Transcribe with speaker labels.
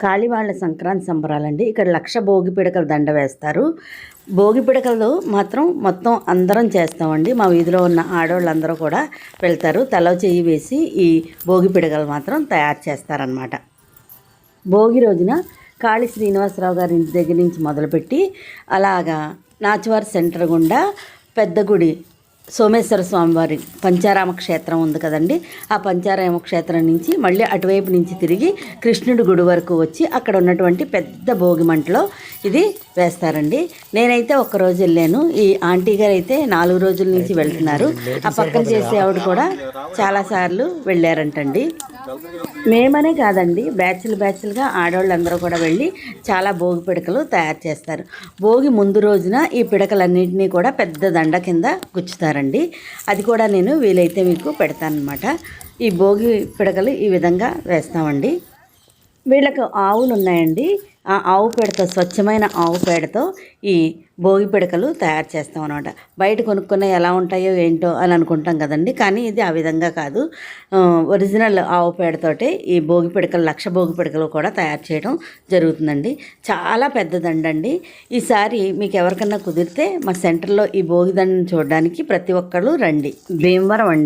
Speaker 1: కాళీవాళ్ళ సంక్రాంతి సంబరాలండి. ఇక్కడ లక్ష భోగి పిడకల దండ వేస్తారు. భోగి పిడకలు మాత్రం మొత్తం అందరం చేస్తామండి. మా వీధిలో ఉన్న ఆడవాళ్ళందరూ కూడా వెళ్తారు. తల చెయ్యి వేసి ఈ భోగి పిడకలు మాత్రం తయారు చేస్తారనమాట భోగి రోజున కాళీ శ్రీనివాసరావు గారి ఇంటి దగ్గర నుంచి మొదలుపెట్టి అలాగా నాచువారి సెంటర్ గుండా పెద్ద గుడి సోమేశ్వర స్వామివారి పంచారామ క్షేత్రం ఉంది కదండి. ఆ పంచారామ క్షేత్రం నుంచి మళ్ళీ అటువైపు నుంచి తిరిగి కృష్ణుడి గుడి వరకు వచ్చి అక్కడ ఉన్నటువంటి పెద్ద భోగి మంటలో ఇది వేస్తారండి. నేనైతే ఒక్క రోజు వెళ్ళాను. ఈ ఆంటీ గారు అయితే నాలుగు రోజుల నుంచి వెళ్తున్నారు. ఆ పక్కన చేసే ఆవిడ కూడా చాలాసార్లు వెళ్ళారంటండి. మేమనే కాదండి. బ్యాచ్లు బ్యాచ్లుగా ఆడవాళ్ళందరూ కూడా వెళ్ళి చాలా భోగి పిడకలు తయారు చేస్తారు. భోగి ముందు రోజున ఈ పిడకలన్నింటినీ కూడా పెద్ద దండ కింద గుచ్చుతారండి అది కూడా నేను వీలైతే మీకు పెడతానమాట ఈ భోగి పిడకలు ఈ విధంగా వేస్తామండి. వీళ్ళకు ఆవులు ఉన్నాయండి ఆ ఆవు పేడతో స్వచ్ఛమైన ఆవు పేడతో ఈ భోగి పిడకలు తయారు చేస్తాం అనమాట బయట కొనుక్కునే ఎలా ఉంటాయో ఏంటో అని అనుకుంటాం కదండి. కానీ ఇది ఆ విధంగా కాదు. ఒరిజినల్ ఆవు పేడతోటే ఈ భోగి పిడకలు లక్ష భోగి పిడకలు కూడా తయారు చేయడం జరుగుతుందండి. చాలా పెద్దదండండి. ఈసారి మీకు ఎవరికన్నా కుదిరితే మా సెంటర్లో ఈ భోగి దండను చూడడానికి ప్రతి ఒక్కళ్ళు రండి. భీమవరం అండి.